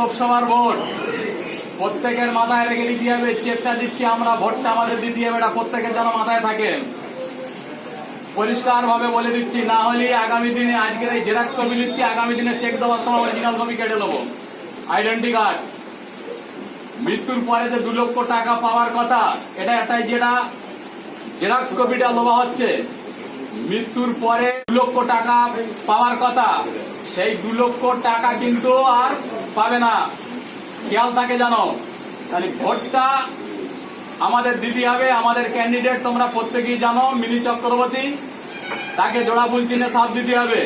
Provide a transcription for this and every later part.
লোকসভার ভোট। প্রত্যেকের মাথায় রেখে দিতে হবে চেকটা দিচ্ছি আমরা, ভোটটা আমাদের দিতে হবে এটা প্রত্যেকের যেন মাথায় থাকে। পরিষ্কার ভাবে বলে দিচ্ছি, না হলে আগামী দিনে আজকের এই জেরক্স কপি দিচ্ছি, আগামী দিনে চেক দেওয়ার সময় অরিজিনাল কপি কেটে নেব। আইডেন্টি কার্ড মৃত্যুর পরে যে দু লক্ষ টাকা পাওয়ার কথা, এটা একটাই যেটা জেরক্স কপিটা লোবা হচ্ছে। মৃত্যুর পরে দু লক্ষ টাকা পাওয়ার কথা, সেই দু লক্ষ টাকা কিন্তু আর পাবে না খেয়াল থাকে জানো? তাহলে ভোটটা আমাদের দিতে হবে, আমাদের ক্যান্ডিডেট তোমরা প্রত্যেকেই জানো, মিনি চক্রবর্তী, তাকে জোড়া ফুল চিহ্নে সাথ দিতে হবে।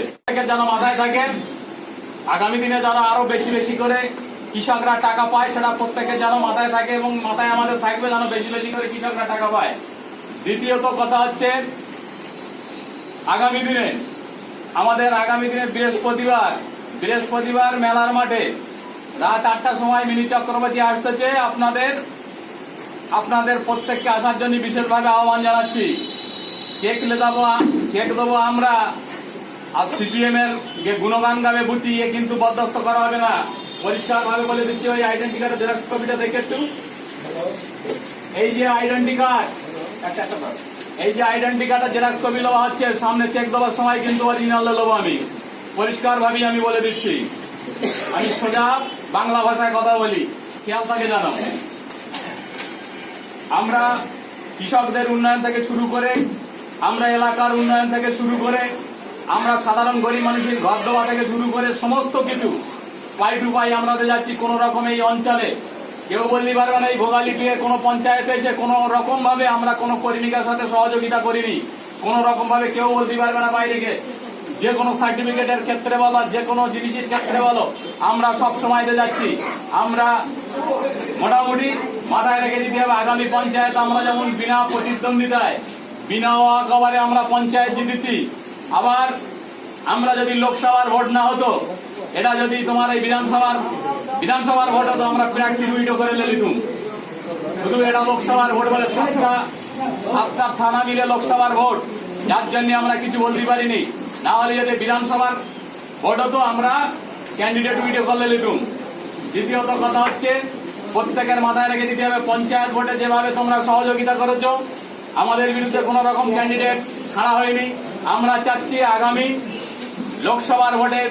যেন মাথায় থাকে আগামী দিনে যারা আরও বেশি বেশি করে কৃষকরা টাকা পায়, সেটা প্রত্যেকের যেন মাথায় থাকে এবং মাথায় আমাদের থাকবে যেন বেশি বেশি করে কৃষকরা টাকা পায়। দ্বিতীয়ত কথা হচ্ছে, আগামী দিনে, আমাদের আগামী দিনে বৃহস্পতিবার বৃহস্পতিবার মেলার মাঠে রাত আটটার সময় মিনি চক্রবর্তী আসতেছে। আপনাদের আপনাদের প্রত্যেককে আসার জন্য বিশেষভাবে আহ্বান জানাচ্ছি। চেক দেবো চেক দেবো আমরা আর সিপিএম এর যে গুণগান গাবে বুটি এ কিন্তু বরদাস্ত করা হবে না। পরিষ্কার ভাবে বলে দিচ্ছি, ওই আইডেন্টি কার্ডের জেরক্স কপিটা দেখে একটু। এই যে আইডেন্টি কার্ড এই যে আইডেন্টি কার্ডের জেরক্স কপি দেওয়া হচ্ছে, সামনে চেক দেওয়ার সময় কিন্তু অরিজিনাল দেবো আমি। পরিষ্কার ভাবেই আমি বলে দিচ্ছি। আমি সোজা বাংলা ভাষায় কথা বলি, খেয়াল থাকে জানো আমরা কৃষকদের উন্নয়ন থেকে শুরু করে, আমরা এলাকার উন্নয়ন থেকে শুরু করে, আমরা সাধারণ গরিব মানুষের ঘর দেওয়া থেকে শুরু করে সমস্ত কিছু, পাই টু পাই আমরা যাচ্ছি কোন রকম এই অঞ্চলে। কেউ বলতে পারবে না, এই ভোগালী দিয়ে কোনো পঞ্চায়েতে এসে কোনো রকম ভাবে আমরা কোনো কর্মীকার সাথে সহযোগিতা করিনি। কোন রকম ভাবে কেউ বলতে পারবে না বাইরে যে কোনো সার্টিফিকেটের ক্ষেত্রে বলো যে কোনো জিনিসের ক্ষেত্রে বলো, আমরা সব সময় দিয়ে যাচ্ছি। আমরা মোটামুটি মাথায় রেখে দিতে হবে, আগামী পঞ্চায়েত আমরা যেমন বিনা প্রতিদ্বন্দ্বিতায়, বিনা ওয়াকবারে আমরা পঞ্চায়েত জিতেছি, আবার আমরা যদি লোকসভার ভোট না হতো, এটা যদি তোমার এই বিধানসভার বিধানসভার ভোট হতো, আমরা প্রার্থী দুইটো করে লিখুন শুধু এটা লোকসভার ভোট বলে সাতটা সাতটা থানা মিলে লোকসভার ভোট, যার জন্য আমরা কিছু বলতে পারিনি। না হলে যদি বিধানসভার ভোট হতো আমরা ক্যান্ডিডেট ভিডিও করলে লিখুন দ্বিতীয়ত কথা হচ্ছে, প্রত্যেকের মাথায় রেখে দিতে হবে, পঞ্চায়েত ভোটে যেভাবে তোমরা সহযোগিতা করেছ, আমাদের বিরুদ্ধে কোন রকম ক্যান্ডিডেট খাড়া হয়নি। আমরা চাচ্ছি আগামী লোকসভার ভোটে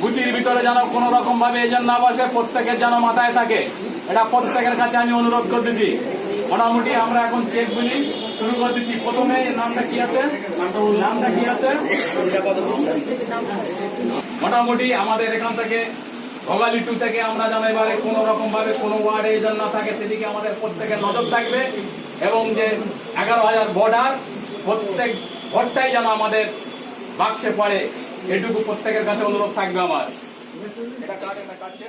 বুথির ভিতরে যেন কোন রকম ভাবে এজেন্ট না বসে, প্রত্যেকের যেন মাথায় থাকে। এটা প্রত্যেকের কাছে আমি অনুরোধ করতেছি। মোটামুটি আমরা এখন চেক গুলি শুরু করে দিচ্ছি। প্রথমে নামটা কি আছে? নামটা কি আছে? মোটামুটি আমাদের এখান থেকে, ভোগালী টু থেকে আমরা যেন এবারে কোন রকম ভাবে কোন ওয়ার্ডে এজেন্ট না থাকে, সেদিকে আমাদের প্রত্যেকের নজর থাকবে। এবং যে এগারো হাজার বর্ডার প্রত্যেক ভোটটাই যেন আমাদের বাক্সে পড়ে। এটুকু প্রত্যেকের কাছে অনুরোধ থাকবে আমার। এটা কাটে না কাটছে